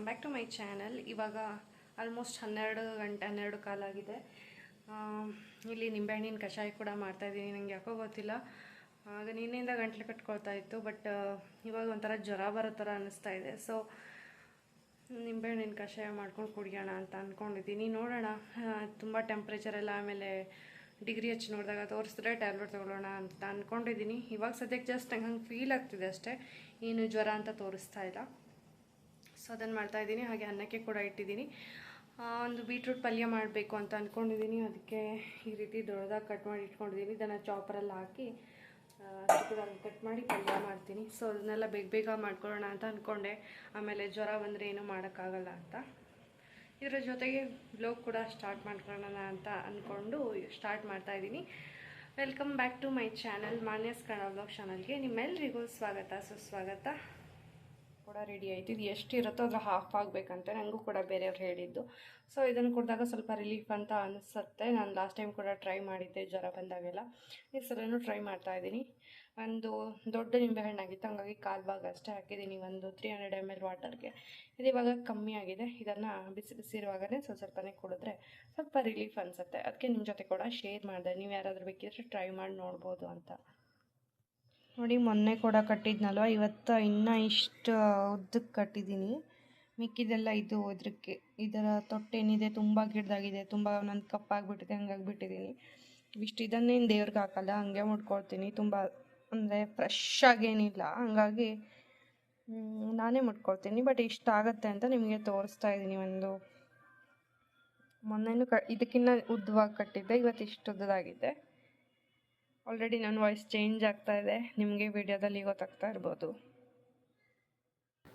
Welcome back to my channel ಇವಾಗ almost ಹನ್ನೆರಡು ಗಂಟೆ, ಹನ್ನೆರಡು ಕಾಲಾಗಿದೆ ಇಲ್ಲಿ ನಿಂಬೆಹಣ್ಣಿನ ಕಷಾಯ ಕೂಡ ಮಾಡ್ತಾಯಿದ್ದೀನಿ ನನಗೆ ಯಾಕೋ ಗೊತ್ತಿಲ್ಲ. ಆಗ ನಿನ್ನೆಯಿಂದ ಗಂಟ್ಲು ಕಟ್ಕೊಳ್ತಾ ಇತ್ತು ಬಟ್ ಇವಾಗ ಒಂಥರ ಜ್ವರ ಬರೋ ಥರ ಅನ್ನಿಸ್ತಾ ಇದೆ. ಸೊ ನಿಂಬೆಹಣ್ಣಿನ ಕಷಾಯ ಮಾಡ್ಕೊಂಡು ಕುಡಿಯೋಣ ಅಂತ ಅಂದ್ಕೊಂಡಿದ್ದೀನಿ ನೋಡೋಣ ತುಂಬ ಟೆಂಪ್ರೇಚರ್ ಎಲ್ಲ ಆಮೇಲೆ ಡಿಗ್ರಿ ಹಚ್ಚಿ ನೋಡಿದಾಗ ತೋರಿಸಿದ್ರೆ ಟ್ಯಾಬ್ಲೆಟ್ ತೊಗೊಳ್ಳೋಣ ಅಂತ ಅಂದ್ಕೊಂಡಿದ್ದೀನಿ ಇವಾಗ ಸದ್ಯಕ್ಕೆ ಜಸ್ಟ್ ನಂಗೆ ಹಂಗೆ ಫೀಲ್ ಆಗ್ತಿದೆ ಅಷ್ಟೇ. ಏನು ಜ್ವರ ಅಂತ ತೋರಿಸ್ತಾ ಇಲ್ಲ. ಸೊ ಅದನ್ನು ಮಾಡ್ತಾಯಿದ್ದೀನಿ ಹಾಗೆ ಅನ್ನಕ್ಕೆ ಕೂಡ ಇಟ್ಟಿದ್ದೀನಿ. ಒಂದು ಬೀಟ್ರೂಟ್ ಪಲ್ಯ ಮಾಡಬೇಕು ಅಂತ ಅಂದ್ಕೊಂಡಿದ್ದೀನಿ ಅದಕ್ಕೆ ಈ ರೀತಿ ದೊಡ್ಡದಾಗಿ ಕಟ್ ಮಾಡಿ ಇಟ್ಕೊಂಡಿದ್ದೀನಿ. ಇದನ್ನು ಚಾಪರಲ್ಲಿ ಹಾಕಿ ಚಿಕ್ಕದಾಗಿ ಕಟ್ ಮಾಡಿ ಪಲ್ಯ ಮಾಡ್ತೀನಿ. ಸೊ ಅದನ್ನೆಲ್ಲ ಬೇಗ ಬೇಗ ಮಾಡ್ಕೊಳ್ಳೋಣ ಅಂತ ಅಂದ್ಕೊಂಡೆ ಆಮೇಲೆ ಜ್ವರ ಬಂದರೆ ಏನೂ ಮಾಡೋಕ್ಕಾಗಲ್ಲ ಅಂತ. ಇದರ ಜೊತೆಗೆ ಬ್ಲೋಗ್ ಕೂಡ ಸ್ಟಾರ್ಟ್ ಮಾಡ್ಕೊಳ್ಳೋಣ ಅಂತ ಅಂದ್ಕೊಂಡು ಸ್ಟಾರ್ಟ್ ಮಾಡ್ತಾ ಇದ್ದೀನಿ. Welcome back to my channel Manya's Kannada blog ಚಾನಲ್ಗೆ ನಿಮ್ಮೆಲ್ಲರಿಗೂ ಸ್ವಾಗತ. ಸುಸ್ವಾಗತ. ಕೂಡ ರೆಡಿ ಆಯಿತು. ಇದು ಎಷ್ಟು ಇರುತ್ತೋ ಅದ್ರ ಹಾಫ್ ಆಗಬೇಕಂತ. ನನಗೂ ಕೂಡ ಬೇರೆಯವ್ರು ಹೇಳಿದ್ದು. ಸೊ ಇದನ್ನು ಕುಡಿದಾಗ ಸ್ವಲ್ಪ ರಿಲೀಫ್ ಅಂತ ಅನಿಸುತ್ತೆ. ನಾನು ಲಾಸ್ಟ್ ಟೈಮ್ ಕೂಡ ಟ್ರೈ ಮಾಡಿದ್ದೆ ಜ್ವರ ಬಂದಾಗೆಲ್ಲ. ಈ ಸಲನು ಟ್ರೈ ಮಾಡ್ತಾ ಇದ್ದೀನಿ. ಒಂದು ದೊಡ್ಡ ನಿಂಬೆಹಣ್ಣಾಗಿತ್ತು. ಹಂಗಾಗಿ ಕಾಲು ಭಾಗ ಅಷ್ಟೇ ಹಾಕಿದ್ದೀನಿ. ಒಂದು ತ್ರೀ ಹಂಡ್ರೆಡ್ ಎಂ ಎಲ್ ವಾಟರ್ಗೆ ಇದು ಇವಾಗ ಕಮ್ಮಿ ಆಗಿದೆ. ಇದನ್ನು ಬಿಸಿ ಬಿಸಿ ಇರುವಾಗಲೇ ಸ್ವಲ್ಪ ಸ್ವಲ್ಪನೇ ಕುಡಿದ್ರೆ ಸ್ವಲ್ಪ ರಿಲೀಫ್ ಅನಿಸುತ್ತೆ. ಅದಕ್ಕೆ ನಿಮ್ಮ ಜೊತೆ ಕೂಡ ಶೇರ್ ಮಾಡಿದೆ. ನೀವು ಯಾರಾದರೂ ಬೇಕಿದ್ರೆ ಟ್ರೈ ಮಾಡಿ ನೋಡ್ಬೋದು ಅಂತ. ನೋಡಿ, ಮೊನ್ನೆ ಕೂಡ ಕಟ್ಟಿದ್ನಲ್ವ? ಇವತ್ತು ಇನ್ನೂ ಇಷ್ಟು ಉದ್ದಕ್ಕೆ ಕಟ್ಟಿದ್ದೀನಿ. ಮಿಕ್ಕಿದೆಲ್ಲ ಇದು ಇದಕ್ಕೆ ಇದರ ತೊಟ್ಟೇನಿದೆ ತುಂಬ ಗಿಡದಾಗಿದೆ, ತುಂಬ ನನ್ನ ಕಪ್ಪಾಗಿಬಿಟ್ಟಿದೆ ಹಂಗಾಗಿ ಬಿಟ್ಟಿದ್ದೀನಿ ಇಷ್ಟು ಇದನ್ನೇನು ದೇವ್ರಿಗೆ ಹಾಕಲ್ಲ, ಹಂಗೆ ಮುಟ್ಕೊಳ್ತೀನಿ. ತುಂಬ ಅಂದರೆ ಫ್ರೆಶ್ ಆಗೇನಿಲ್ಲ, ಹಂಗಾಗಿ ನಾನೇ ಮುಟ್ಕೊಳ್ತೀನಿ. ಬಟ್ ಇಷ್ಟ ಆಗುತ್ತೆ ಅಂತ ನಿಮಗೆ ತೋರಿಸ್ತಾ ಇದ್ದೀನಿ ಒಂದು. ಮೊನ್ನೆನೂ ಕ, ಇದಕ್ಕಿನ್ನ ಉದ್ದವಾಗಿ ಕಟ್ಟಿದ್ದೆ, ಇವತ್ತು ಇಷ್ಟು ಉದ್ದದಾಗಿದೆ. ಆಲ್ರೆಡಿ ನನ್ನ ವಾಯ್ಸ್ ಚೇಂಜ್ ಆಗ್ತಾ ಇದೆ. ನಿಮಗೆ ವಿಡಿಯೋದಲ್ಲಿ ಗೊತ್ತಾಗ್ತಾ ಇರ್ಬೋದು.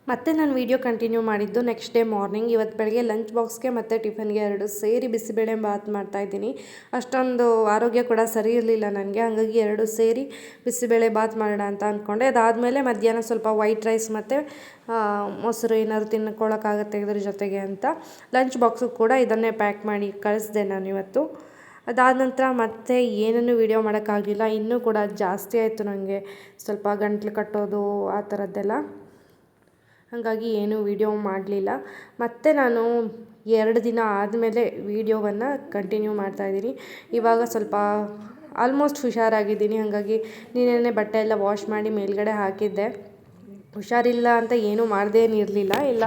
ಮತ್ತೆ ನಾನು ವೀಡಿಯೋ ಕಂಟಿನ್ಯೂ ಮಾಡಿದ್ದು ನೆಕ್ಸ್ಟ್ ಡೇ ಮಾರ್ನಿಂಗ್ ಇವತ್ತು ಬೆಳಗ್ಗೆ ಲಂಚ್ ಬಾಕ್ಸ್ಗೆ ಮತ್ತು ಟಿಫನ್ಗೆ ಎರಡು ಸೇರಿ ಬಿಸಿಬೇಳೆ ಬಾತ್ ಮಾಡ್ತಾ ಇದ್ದೀನಿ. ಅಷ್ಟೊಂದು ಆರೋಗ್ಯ ಕೂಡ ಸರಿ ಇರಲಿಲ್ಲ ನನಗೆ. ಹಾಗಾಗಿ ಎರಡು ಸೇರಿ ಬಿಸಿಬೇಳೆ ಬಾತ್ ಮಾಡೋಣ ಅಂತ ಅಂದ್ಕೊಂಡೆ ಅದಾದಮೇಲೆ ಮಧ್ಯಾಹ್ನ ಸ್ವಲ್ಪ ವೈಟ್ ರೈಸ್ ಮತ್ತು ಮೊಸರು ಏನಾದ್ರು ತಿನ್ಕೊಳ್ಳೋಕ್ಕಾಗತ್ತೆ ಇದ್ರ ಜೊತೆಗೆ ಅಂತ. ಲಂಚ್ ಬಾಕ್ಸು ಕೂಡ ಇದನ್ನೇ ಪ್ಯಾಕ್ ಮಾಡಿ ಕಳಿಸ್ದೆ ನಾನು ಇವತ್ತು. ಅದಾದ ನಂತರ ಮತ್ತೆ ಏನನ್ನು ವೀಡಿಯೋ ಮಾಡೋಕ್ಕಾಗಲಿಲ್ಲ. ಇನ್ನೂ ಕೂಡ ಜಾಸ್ತಿ ಆಯಿತು ನನಗೆ ಸ್ವಲ್ಪ ಗಂಟ್ಲು ಕಟ್ಟೋದು, ಆ ಥರದ್ದೆಲ್ಲ ಹಾಗಾಗಿ ಏನೂ ವೀಡಿಯೋ ಮಾಡಲಿಲ್ಲ. ಮತ್ತು ನಾನು ಎರಡು ದಿನ ಆದಮೇಲೆ ವೀಡಿಯೋವನ್ನು ಕಂಟಿನ್ಯೂ ಮಾಡ್ತಾಯಿದ್ದೀನಿ ಇವಾಗ ಸ್ವಲ್ಪ ಆಲ್ಮೋಸ್ಟ್ ಹುಷಾರಾಗಿದ್ದೀನಿ. ಹಾಗಾಗಿ ನೀನೇ ಬಟ್ಟೆ ಎಲ್ಲ ವಾಶ್ ಮಾಡಿ ಮೇಲ್ಗಡೆ ಹಾಕಿದ್ದೆ. ಹುಷಾರಿಲ್ಲ ಅಂತ ಏನೂ ಮಾಡ್ದೇನಿರಲಿಲ್ಲ ಇಲ್ಲ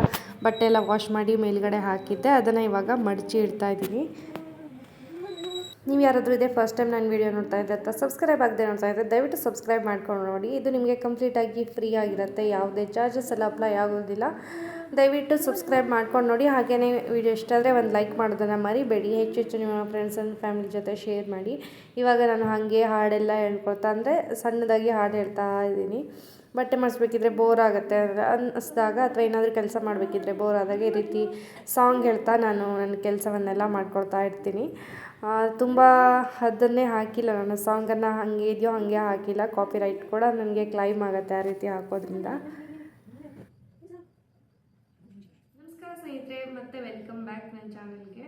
ಬಟ್ಟೆ ಎಲ್ಲ ವಾಶ್ ಮಾಡಿ ಮೇಲ್ಗಡೆ ಹಾಕಿದ್ದೆ. ಅದನ್ನು ಇವಾಗ ಮಡಚಿ ಇಡ್ತಾ ಇದ್ದೀನಿ. ನೀವು ಯಾರಾದರೂ ಇದೇ ಫಸ್ಟ್ ಟೈಮ್ ನಾನು ವೀಡಿಯೋ ನೋಡ್ತಾ ಇದ್ದೆ ಅಥವಾ ಸಬ್ಸ್ಕ್ರೈಬ್ ಆಗದೆ ನೋಡ್ತಾ ಇದ್ದೆ ದಯವಿಟ್ಟು ಸಬ್ಸ್ಕ್ರೈಬ್ ಮಾಡ್ಕೊಂಡು ನೋಡಿ. ಇದು ನಿಮಗೆ ಕಂಪ್ಲೀಟಾಗಿ ಫ್ರೀ ಆಗಿರುತ್ತೆ. ಯಾವುದೇ ಚಾರ್ಜಸ್ ಎಲ್ಲ ಅಪ್ಲೈ ಆಗೋದಿಲ್ಲ. ದಯವಿಟ್ಟು ಸಬ್ಸ್ಕ್ರೈಬ್ ಮಾಡ್ಕೊಂಡು ನೋಡಿ. ಹಾಗೆಯೇ ವಿಡಿಯೋ ಇಷ್ಟ ಆದರೆ ಒಂದು ಲೈಕ್ ಮಾಡೋದನ್ನು ಮರಿಬೇಡಿ. ಹೆಚ್ಚು ಹೆಚ್ಚು ನಿಮ್ಮ ಫ್ರೆಂಡ್ಸ್ ಆ್ಯಂಡ್ ಫ್ಯಾಮಿಲಿ ಜೊತೆ ಶೇರ್ ಮಾಡಿ. ಇವಾಗ ನಾನು ಹಾಗೆ ಹಾಡೆಲ್ಲ ಹೇಳ್ಕೊಳ್ತಾ ಅಂದರೆ ಸಣ್ಣದಾಗಿ ಹಾಡು ಹೇಳ್ತಾ ಇದ್ದೀನಿ. ಬಟ್ಟೆ ಮಾಡಿಸ್ಬೇಕಿದ್ರೆ ಬೋರ್ ಆಗುತ್ತೆ ಅನ್ನಿಸ್ದಾಗ ಅಥವಾ ಏನಾದರೂ ಕೆಲಸ ಮಾಡಬೇಕಿದ್ರೆ ಬೋರ್ ಆದಾಗ ಈ ರೀತಿ ಸಾಂಗ್ ಹೇಳ್ತಾ ನಾನು ನನ್ನ ಕೆಲಸವನ್ನೆಲ್ಲ ಮಾಡ್ಕೊಳ್ತಾ ಇರ್ತೀನಿ. ತುಂಬ ಅದನ್ನೇ ಹಾಕಿಲ್ಲ ನಾನು. ಸಾಂಗನ್ನು ಹಾಗೆ ಇದೆಯೋ ಹಾಗೆ ಹಾಕಿಲ್ಲ. ಕಾಪಿ ರೈಟ್ ಕೂಡ ನನಗೆ ಕ್ಲೈಮ್ ಆಗುತ್ತೆ ಆ ರೀತಿ ಹಾಕೋದ್ರಿಂದ. ನಮಸ್ಕಾರ ಸ್ನೇಹಿತರೆ, ಮತ್ತೆ ವೆಲ್ಕಮ್ ಬ್ಯಾಕ್ ನನ್ನ ಚಾನಲ್ಗೆ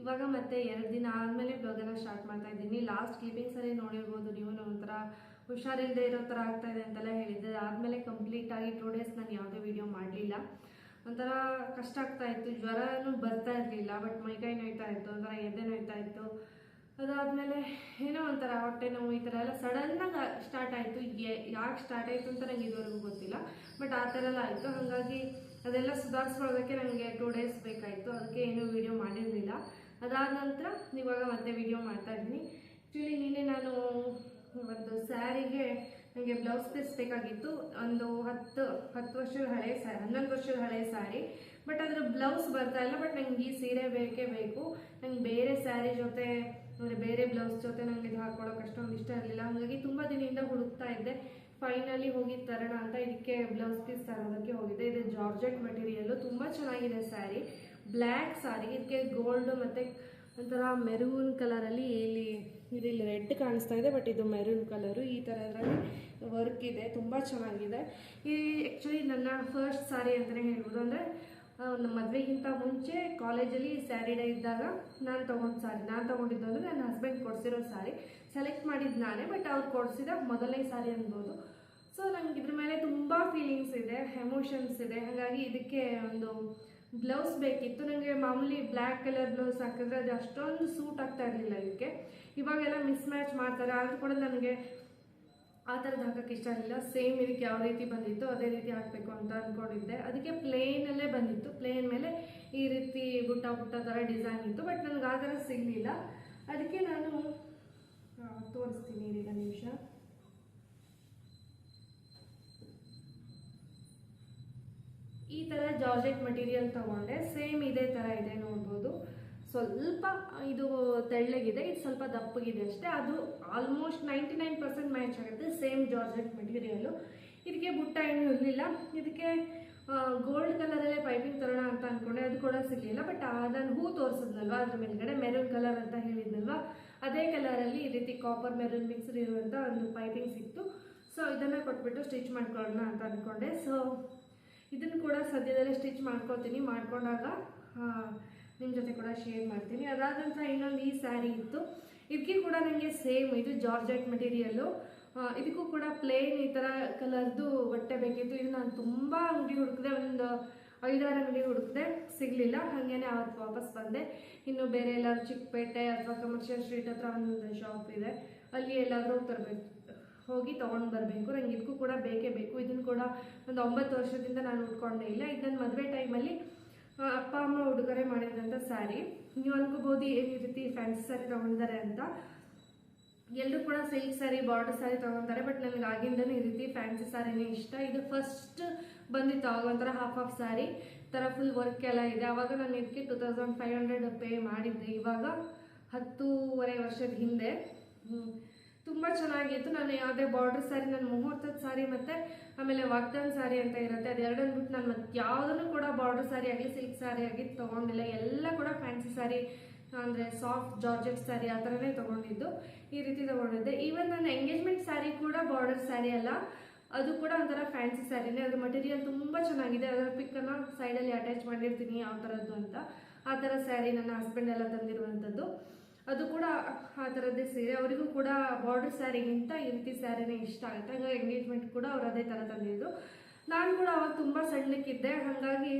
ಇವಾಗ ಮತ್ತೆ ಎರಡು ದಿನ ಆದಮೇಲೆ ಬ್ಲಾಗನ್ನು ಸ್ಟಾರ್ಟ್ ಮಾಡ್ತಾ ಇದ್ದೀನಿ. ಲಾಸ್ಟ್ ಕ್ಲಿಪಿಂಗ್ಸಲ್ಲಿ ನೋಡಿರ್ಬೋದು ನೀವು. ಒಂಥರ ಹುಷಾರಿಲ್ಲದೆ ಇರೋ ಥರ ಆಗ್ತಾ ಇದೆ ಅಂತೆಲ್ಲ ಹೇಳಿದ್ದೆ. ಆದಮೇಲೆ ಕಂಪ್ಲೀಟಾಗಿ ಟೂ ಡೇಸ್ ನಾನು ಯಾವುದೇ ವೀಡಿಯೋ ಮಾಡಲಿಲ್ಲ. ಒಂಥರ ಕಷ್ಟ ಆಗ್ತಾ ಇತ್ತು. ಜ್ವರನೂ ಬರ್ತಾ ಇರಲಿಲ್ಲ ಬಟ್ ಮೈಕೈ ನೋಯ್ತಾ ಇತ್ತು, ಒಂಥರ ಎದೆ ನೋಯ್ತಾ ಇತ್ತು. ಅದಾದಮೇಲೆ ಏನೋ ಒಂಥರ ಹೊಟ್ಟೆ ನೋವು ಈ ಥರ ಎಲ್ಲ ಸಡನ್ನಾಗಿ ಸ್ಟಾರ್ಟ್ ಆಯಿತು. ಯಾಕೆ ಸ್ಟಾರ್ಟ್ ಆಯಿತು ಅಂತ ನನಗೆ ಇದುವರೆಗೂ ಗೊತ್ತಿಲ್ಲ ಬಟ್ ಆ ಥರ ಎಲ್ಲ ಆಯಿತು. ಹಾಗಾಗಿ ಅದೆಲ್ಲ ಸುಧಾರಿಸ್ಕೊಳ್ಳೋದಕ್ಕೆ ನನಗೆ ಟೂ ಡೇಸ್ ಬೇಕಾಯಿತು. ಅದಕ್ಕೆ ಏನೂ ವೀಡಿಯೋ ಮಾಡಿರಲಿಲ್ಲ. ಅದಾದ ನಂತರ ಇವಾಗ ಮತ್ತೆ ವೀಡಿಯೋ ಮಾಡ್ತಾ ಇದ್ದೀನಿ ಆ್ಯಕ್ಚುಲಿ ನಿನ್ನೆ ನಾನು ಒಂದು ಸ್ಯಾರಿಗೆ ನನಗೆ ಬ್ಲೌಸ್ ಪೀಸ್ ಬೇಕಾಗಿತ್ತು. ಒಂದು ಹತ್ತು ಹತ್ತು ವರ್ಷದ ಹಳೆ ಸ್ಯಾರಿ ಹನ್ನೊಂದು ವರ್ಷದ ಹಳೆ ಸ್ಯಾರಿ ಬಟ್ ಅದ್ರ ಬ್ಲೌಸ್ ಬರ್ತಾ ಇಲ್ಲ ಬಟ್ ನಂಗೆ ಈ ಸೀರೆ ಬೇಕೇ ಬೇಕು. ನಂಗೆ ಬೇರೆ ಸ್ಯಾರಿ ಜೊತೆ, ಅಂದರೆ ಬೇರೆ ಬ್ಲೌಸ್ ಜೊತೆ ನನಗೆ ಇದು ಹಾಕೊಳ್ಳೋಕೆ ಅಷ್ಟೊಂದು ಇಷ್ಟ ಇರಲಿಲ್ಲ. ಹಾಗಾಗಿ ತುಂಬ ದಿನದಿಂದ ಹುಡುಕ್ತಾ ಇದ್ದೆ. ಫೈನಲಿ ಹೋಗಿ ತರೋಣ ಅಂತ ಇದಕ್ಕೆ ಬ್ಲೌಸ್ ಪೀಸ್ ತರೋದಕ್ಕೆ ಹೋಗಿದ್ದೆ. ಇದು ಜಾರ್ಜೆಟ್ ಮೆಟೀರಿಯಲ್ಲು ತುಂಬ ಚೆನ್ನಾಗಿದೆ ಸ್ಯಾರಿ ಬ್ಲ್ಯಾಕ್ ಸ್ಯಾರಿ ಇದಕ್ಕೆ ಗೋಲ್ಡು ಮತ್ತು ಒಂಥರ ಮೆರೂನ್ ಕಲರಲ್ಲಿ ಇಲ್ಲಿ ಇಲ್ಲಿ ರೆಡ್ ಕಾಣಿಸ್ತಾ ಇದೆ ಬಟ್ ಇದು ಮೆರೂನ್ ಕಲರು ಈ ಥರ ಇದರಲ್ಲಿ ವರ್ಕ್ ಇದೆ, ತುಂಬ ಚೆನ್ನಾಗಿದೆ. ಈ ಆ್ಯಕ್ಚುಲಿ ನನ್ನ ಫಸ್ಟ್ ಸ್ಯಾರಿ ಅಂತಲೇ ಹೇಳ್ಬೋದು. ಅಂದರೆ ನಮ್ಮ ಮದುವೆಗಿಂತ ಮುಂಚೆ ಕಾಲೇಜಲ್ಲಿ ಸ್ಯಾರಿ ಡೇ ಇದ್ದಾಗ ನಾನು ತೊಗೊಂಡು ಸ್ಯಾರಿ ನಾನು ತೊಗೊಂಡಿದ್ದು ಅಂದರೆ ನನ್ನ ಹಸ್ಬೆಂಡ್ ಕೊಡಿಸಿರೋ ಸ್ಯಾರಿ ಸೆಲೆಕ್ಟ್ ಮಾಡಿದ್ದು ನಾನೇ ಬಟ್ ಅವ್ರು ಕೊಡಿಸಿದ ಮೊದಲನೇ ಸ್ಯಾರಿ ಅನ್ಬೋದು. ಸೊ ನನಗೆ ಇದ್ರ ಮೇಲೆ ತುಂಬ ಫೀಲಿಂಗ್ಸ್ ಇದೆ ಎಮೋಷನ್ಸ್ ಇದೆ. ಹಾಗಾಗಿ ಇದಕ್ಕೆ ಒಂದು ಬ್ಲೌಸ್ ಬೇಕಿತ್ತು. ನನಗೆ ಮಾಮೂಲಿ ಬ್ಲ್ಯಾಕ್ ಕಲರ್ ಬ್ಲೌಸ್ ಹಾಕಿದ್ರೆ ಅದು ಅಷ್ಟೊಂದು ಸೂಟ್ ಆಗ್ತಾ ಇರಲಿಲ್ಲ ಇದಕ್ಕೆ. ಇವಾಗೆಲ್ಲ ಮಿಸ್ ಮ್ಯಾಚ್ ಮಾಡ್ತಾರೆ. ಆದರೂ ಕೂಡ ನನಗೆ ಆ ಥರದ್ದು ಹಾಕೋಕ್ಕೆ ಇಷ್ಟ ಇಲ್ಲ ಸೇಮ್ ಇದಕ್ಕೆ ಯಾವ ರೀತಿ ಬಂದಿತ್ತು ಅದೇ ರೀತಿ ಹಾಕಬೇಕು ಅಂತ ಅಂದ್ಕೊಂಡಿದ್ದೆ ಅದಕ್ಕೆ ಪ್ಲೇನಲ್ಲೇ ಬಂದಿತ್ತು. ಪ್ಲೇನ್ ಮೇಲೆ ಈ ರೀತಿ ಗುಟ್ಟ ಬುಟ್ಟ ಥರ ಡಿಸೈನ್ ಇತ್ತು ಬಟ್ ನನಗೆ ಆ ಥರ ಸಿಗಲಿಲ್ಲ. ಅದಕ್ಕೆ ನಾನು ತೋರಿಸ್ತೀನಿ ಈಗ ನಿಮಿಷ. ಈ ಥರ ಜಾರ್ಜೆಟ್ ಮಟೀರಿಯಲ್ ತಗೊಂಡೆ. ಸೇಮ್ ಇದೇ ಥರ ಇದೆ ನೋಡ್ಬೋದು ಸ್ವಲ್ಪ ಇದು ತೆಳ್ಳಗಿದೆ, ಇದು ಸ್ವಲ್ಪ ದಪ್ಪಗಿದೆ ಅಷ್ಟೇ. ಅದು almost ninety nine percent match ಆಗುತ್ತೆ ಸೇಮ್ ಜಾರ್ಜೆಟ್ ಮೆಟೀರಿಯಲ್ಲು ಇದಕ್ಕೆ ಬುಟ್ಟ ಏನು ಇರಲಿಲ್ಲ. ಇದಕ್ಕೆ ಗೋಲ್ಡ್ ಕಲರಲ್ಲೇ ಪೈಪಿಂಗ್ ತರೋಣ ಅಂತ ಅಂದ್ಕೊಂಡೆ ಅದು ಕೂಡ ಸಿಗಲಿಲ್ಲ ಬಟ್ ಅದನ್ನು ಹೂ ತೋರಿಸಿದ್ನಲ್ವಾ? ಅದ್ರ ಮೇಲ್ಗಡೆ ಮೆರೂನ್ ಕಲರ್ ಅಂತ ಹೇಳಿದ್ನಲ್ವಾ? ಅದೇ ಕಲರಲ್ಲಿ ಈ ರೀತಿ ಕಾಪರ್ ಮೆರೂನ್ ಮಿಕ್ಸ್ಡ್ ಇರುವಂಥ ಒಂದು ಪೈಪಿಂಗ್ ಸಿಕ್ತು. ಸೊ ಇದನ್ನು ಕೊಟ್ಬಿಟ್ಟು ಸ್ಟಿಚ್ ಮಾಡ್ಕೊಳ್ಳೋಣ ಅಂತ ಅಂದ್ಕೊಂಡೆ ಸೊ ಇದನ್ನು ಕೂಡ ಸದ್ಯದಲ್ಲೇ ಸ್ಟಿಚ್ ಮಾಡ್ಕೊತೀನಿ. ಮಾಡ್ಕೊಂಡಾಗ ನಿಮ್ಮ ಜೊತೆ ಕೂಡ ಶೇರ್ ಮಾಡ್ತೀನಿ. ಅದಾದ ನಂತರ ಇನ್ನೊಂದು ಈ ಸ್ಯಾರಿ ಇತ್ತು. ಇದಕ್ಕೆ ಕೂಡ ನನಗೆ ಸೇಮ್ ಇದು ಜಾರ್ಜೆಟ್ ಮೆಟೀರಿಯಲ್ಲು ಇದಕ್ಕೂ ಕೂಡ ಪ್ಲೇನ್ ಈ ಥರ ಕಲರ್ದು ಬಟ್ಟೆ ಬೇಕಿತ್ತು. ಇದು ನಾನು ತುಂಬ ಅಂಗಡಿ ಹುಡುಕಿದೆ, ಒಂದು ಐದಾರು ಅಂಗಡಿ ಹುಡುಕಿದೆ ಸಿಗಲಿಲ್ಲ. ಹಾಗೇನೆ ಅವತ್ತು ವಾಪಸ್ ಬಂದೆ. ಇನ್ನು ಬೇರೆ ಎಲ್ಲಾದರೂ ಚಿಕ್ಕಪೇಟೆ ಅಥವಾ ಕಮರ್ಷಿಯಲ್ ಸ್ಟ್ರೀಟ್ ಹತ್ರ ಒಂದು ಶಾಪ್ ಇದೆ. ಅಲ್ಲಿ ಎಲ್ಲಾದರೂ ತರಬೇಕು, ಹೋಗಿ ತೊಗೊಂಡು ಬರಬೇಕು. ನಂಗೆ ಇದಕ್ಕೂ ಕೂಡ ಬೇಕೇ ಬೇಕು. ಇದನ್ನು ಕೂಡ ಒಂದು ಒಂಬತ್ತು ವರ್ಷದಿಂದ ನಾನು ಉಟ್ಕೊಂಡೇ ಇಲ್ಲ. ಇದು ನನ್ನ ಮದುವೆ ಟೈಮಲ್ಲಿ ಅಪ್ಪ, ಅಮ್ಮ ಉಡುಗೊರೆ ಮಾಡಿದಂತ ಸ್ಯಾರಿ ನೀವು ಅನ್ಕೋಬೋದು ಏನು ಈ ರೀತಿ ಫ್ಯಾನ್ಸಿ ಸ್ಯಾರಿ ತಗೊಂಡಿದ್ದಾರೆ ಅಂತ. ಎಲ್ಲರೂ ಕೂಡ ಸಿಲ್ಕ್ ಸ್ಯಾರಿ ಬಾರ್ಡರ್ ಸ್ಯಾರಿ ತೊಗೊತಾರೆ ಬಟ್ ನನಗೆ ಆಗಿಂದನೂ ಈ ರೀತಿ ಫ್ಯಾನ್ಸಿ ಸ್ಯಾರಿನೇ ಇಷ್ಟ. ಇದು ಫಸ್ಟ್ ಬಂದಿತ್ತು ಆವಾಗ ಒಂಥರ ಹಾಫ್ ಆಫ್ ಸ್ಯಾರಿ ಥರ ಫುಲ್ ವರ್ಕ್ ಎಲ್ಲ ಇದೆ. ಆವಾಗ ನಾನು ಇದಕ್ಕೆ two thousand five hundred pay ಮಾಡಿದ್ದೆ. ಇವಾಗ ಹತ್ತೂವರೆ ವರ್ಷದ ಹಿಂದೆ. ತುಂಬ ಚೆನ್ನಾಗಿತ್ತು. ನಾನು ಯಾವುದೇ ಬಾರ್ಡರ್ ಸ್ಯಾರಿ ನನ್ನ ಮುಹೂರ್ತದ ಸ್ಯಾರಿ ಮತ್ತು ಆಮೇಲೆ ವಾಗ್ದಾನ್ ಸ್ಯಾರಿ ಅಂತ ಇರುತ್ತೆ ಅದೆರಡನ್ನು ಬಿಟ್ಟು ನಾನು ಮತ್ತೆ ಯಾವುದನ್ನು ಕೂಡ ಬಾರ್ಡರ್ ಸ್ಯಾರಿ ಆಗಲಿ ಸಿಲ್ಕ್ ಸ್ಯಾರಿ ಆಗಲಿ ತೊಗೊಂಡಿಲ್ಲ. ಎಲ್ಲ ಕೂಡ ಫ್ಯಾನ್ಸಿ ಸ್ಯಾರಿ ಅಂದರೆ ಸಾಫ್ಟ್ ಜಾರ್ಜೆಟ್ ಸ್ಯಾರಿ ಆ ಥರನೇ ತೊಗೊಂಡಿದ್ದು, ಈ ರೀತಿ ತೊಗೊಂಡಿದ್ದೆ. ಈವನ್ ನನ್ನ ಎಂಗೇಜ್ಮೆಂಟ್ ಸ್ಯಾರಿ ಕೂಡ ಬಾರ್ಡರ್ ಸ್ಯಾರಿ ಅಲ್ಲ, ಅದು ಕೂಡ ಒಂಥರ ಫ್ಯಾನ್ಸಿ ಸ್ಯಾರಿನೇ ಅದ್ರ ಮಟೀರಿಯಲ್ ತುಂಬ ಚೆನ್ನಾಗಿದೆ. ಅದರ ಪಿಕ್ಕನ್ನು ಸೈಡಲ್ಲಿ ಅಟ್ಯಾಚ್ ಮಾಡಿರ್ತೀನಿ, ಯಾವ ಥರದ್ದು ಅಂತ. ಆ ಥರ ಸ್ಯಾರಿ ನನ್ನ ಹಸ್ಬೆಂಡ್ ಎಲ್ಲ ತಂದಿರುವಂಥದ್ದು. ಅದು ಕೂಡ ಆ ಥರದ್ದೇ ಸೀರೆ. ಅವರಿಗೂ ಕೂಡ ಬಾರ್ಡರ್ ಸ್ಯಾರಿಗಿಂತ ಈ ರೀತಿ ಸ್ಯಾರಿನೇ ಇಷ್ಟ ಆಗುತ್ತೆ. ಹಾಗಾಗಿ ಎಂಗೇಜ್ಮೆಂಟ್ ಕೂಡ ಅವ್ರು ಅದೇ ಥರ ತಂದಿದ್ದು. ನಾನು ಕೂಡ ಅವಾಗ ತುಂಬ ಸಣ್ಣಕ್ಕಿದ್ದೆ. ಹಾಗಾಗಿ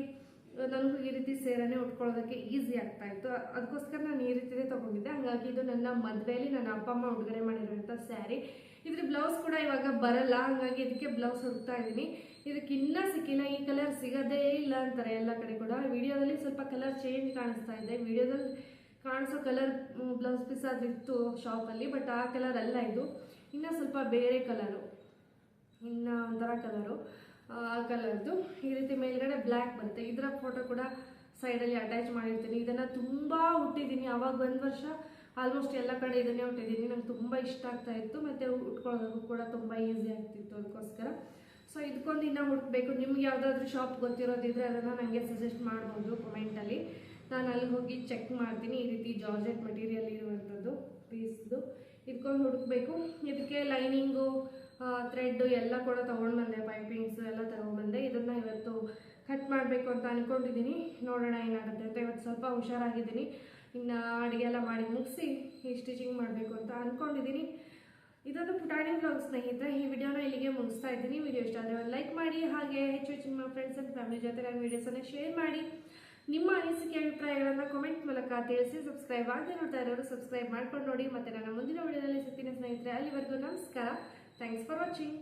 ನನಗೂ ಈ ರೀತಿ ಸೀರೆನೇ ಉಟ್ಕೊಳ್ಳೋದಕ್ಕೆ ಈಸಿ ಆಗ್ತಾ ಇತ್ತು. ಅದಕ್ಕೋಸ್ಕರ ನಾನು ಈ ರೀತಿನೇ ತೊಗೊಂಡಿದ್ದೆ. ಹಾಗಾಗಿ ಇದು ನನ್ನ ಮದುವೆಯಲ್ಲಿ ನನ್ನ ಅಪ್ಪ ಅಮ್ಮ ಉಡುಗೊರೆ ಮಾಡಿರುವಂಥ ಸ್ಯಾರಿ ಇದ್ರ ಬ್ಲೌಸ್ ಕೂಡ ಇವಾಗ ಬರಲ್ಲ. ಹಾಗಾಗಿ ಇದಕ್ಕೆ ಬ್ಲೌಸ್ ಹುಡುಕ್ತಾ ಇದ್ದೀನಿ. ಇದಕ್ಕೆ ಇನ್ನೂ ಸಿಕ್ಕಿಲ್ಲ. ಈ ಕಲರ್ ಸಿಗೋದೇ ಇಲ್ಲ ಅಂತಾರೆ ಎಲ್ಲ ಕಡೆ ಕೂಡ. ವಿಡಿಯೋದಲ್ಲಿ ಸ್ವಲ್ಪ ಕಲರ್ ಚೇಂಜ್ ಕಾಣಿಸ್ತಾ ಇದೆ. ವಿಡಿಯೋದಲ್ಲಿ ಕಾಣಿಸೋ ಕಲರ್ ಬ್ಲೌಸ್ ಪೀಸ್ ಅದಿತ್ತು ಶಾಪಲ್ಲಿ ಬಟ್ ಆ ಕಲರ್ ಅಲ್ಲ ಇದು. ಇನ್ನು ಸ್ವಲ್ಪ ಬೇರೆ ಕಲರು ಇನ್ನು ಒಂಥರ ಕಲರು ಆ ಕಲರ್ದು ಈ ರೀತಿ ಮೇಲ್ಗಡೆ ಬ್ಲ್ಯಾಕ್ ಬರುತ್ತೆ. ಇದರ ಫೋಟೋ ಕೂಡ ಸೈಡಲ್ಲಿ ಅಟ್ಯಾಚ್ ಮಾಡಿರ್ತೀನಿ. ಇದನ್ನು ತುಂಬ ಹುಟ್ಟಿದ್ದೀನಿ ಅವಾಗ ಒಂದು ವರ್ಷ ಆಲ್ಮೋಸ್ಟ್ ಎಲ್ಲ ಕಡೆ ಇದನ್ನೇ ಹುಟ್ಟಿದ್ದೀನಿ ನಂಗೆ ತುಂಬ ಇಷ್ಟ ಆಗ್ತಾ ಇತ್ತು. ಮತ್ತು ಉಟ್ಕೊಳ್ಳೋದಕ್ಕೂ ಕೂಡ ತುಂಬ ಈಸಿ ಆಗ್ತಿತ್ತು ಅದಕ್ಕೋಸ್ಕರ ಸೊ ಇದಕ್ಕೊಂದು ಇನ್ನೂ ಹುಟ್ಬೇಕು ನಿಮ್ಗೆ ಯಾವುದಾದ್ರೂ ಶಾಪ್ ಗೊತ್ತಿರೋದಿದ್ರೆ ಅದನ್ನು ನನಗೆ ಸಜೆಸ್ಟ್ ಮಾಡ್ಬೋದು ಕಮೆಂಟಲ್ಲಿ ನಾನು ಅಲ್ಲಿಗೆ ಹೋಗಿ ಚೆಕ್ ಮಾಡ್ತೀನಿ ಈ ರೀತಿ ಜಾರ್ಜೆಟ್ ಮಟೀರಿಯಲ್ ಇರುವಂಥದ್ದು ಪೀಸ್ದು ಇದ್ಕೊಂಡು ಹುಡುಕ್ಬೇಕು. ಇದಕ್ಕೆ ಲೈನಿಂಗು ಥ್ರೆಡ್ಡು ಎಲ್ಲ ಕೂಡ ತೊಗೊಂಡು ಬಂದೆ ಪೈಪಿಂಗ್ಸು ಎಲ್ಲ ತೊಗೊಂಡ್ಬಂದೆ. ಇದನ್ನು ಇವತ್ತು ಕಟ್ ಮಾಡಬೇಕು ಅಂತ ಅಂದ್ಕೊಂಡಿದ್ದೀನಿ ನೋಡೋಣ ಏನಾಗುತ್ತೆ ಅಂತ. ಇವತ್ತು ಸ್ವಲ್ಪ ಹುಷಾರಾಗಿದ್ದೀನಿ. ಇನ್ನು ಅಡುಗೆ ಎಲ್ಲ ಮಾಡಿ ಮುಗಿಸಿ ಈ ಸ್ಟಿಚಿಂಗ್ ಮಾಡಬೇಕು ಅಂತ ಅಂದ್ಕೊಂಡಿದ್ದೀನಿ ಇದೊಂದು ಪುಟಾಣಿ ಬ್ಲಾಗ್ ಸ್ನೇಹಿತರೆ. ಈ ವಿಡಿಯೋನ ಇಲ್ಲಿಗೆ ಮುಗಿಸ್ತಾ ಇದ್ದೀನಿ. ವಿಡಿಯೋ ಇಷ್ಟ ಆದರೆ ಲೈಕ್ ಮಾಡಿ. ಹಾಗೆ ಹೆಚ್ಚು ಹೆಚ್ಚು ನಿಮ್ಮ ಫ್ರೆಂಡ್ಸ್ ಆ್ಯಂಡ್ ಫ್ಯಾಮಿಲಿ ಜೊತೆ ನನ್ನ ವೀಡಿಯೋಸನ್ನು ಶೇರ್ ಮಾಡಿ. ನಿಮ್ಮ ಅನಿಸಿಕೆ ಅಭಿಪ್ರಾಯಗಳನ್ನು ಕಾಮೆಂಟ್ ಮೂಲಕ ತಿಳಿಸಿ ಸಬ್ಸ್ಕ್ರೈಬ್ ಆಗದೆ ನೋಡ್ತಾ ಇರೋರು ಸಬ್ಸ್ಕ್ರೈಬ್ ಮಾಡ್ಕೊಂಡು ನೋಡಿ, ಮತ್ತು ನನ್ನ ಮುಂದಿನ ವಿಡಿಯೋದಲ್ಲಿ ಸಿಗ್ತೀನಿ ಸ್ನೇಹಿತರೆ, ಅಲ್ಲಿವರೆಗೂ ನಮಸ್ಕಾರ. Thanks for watching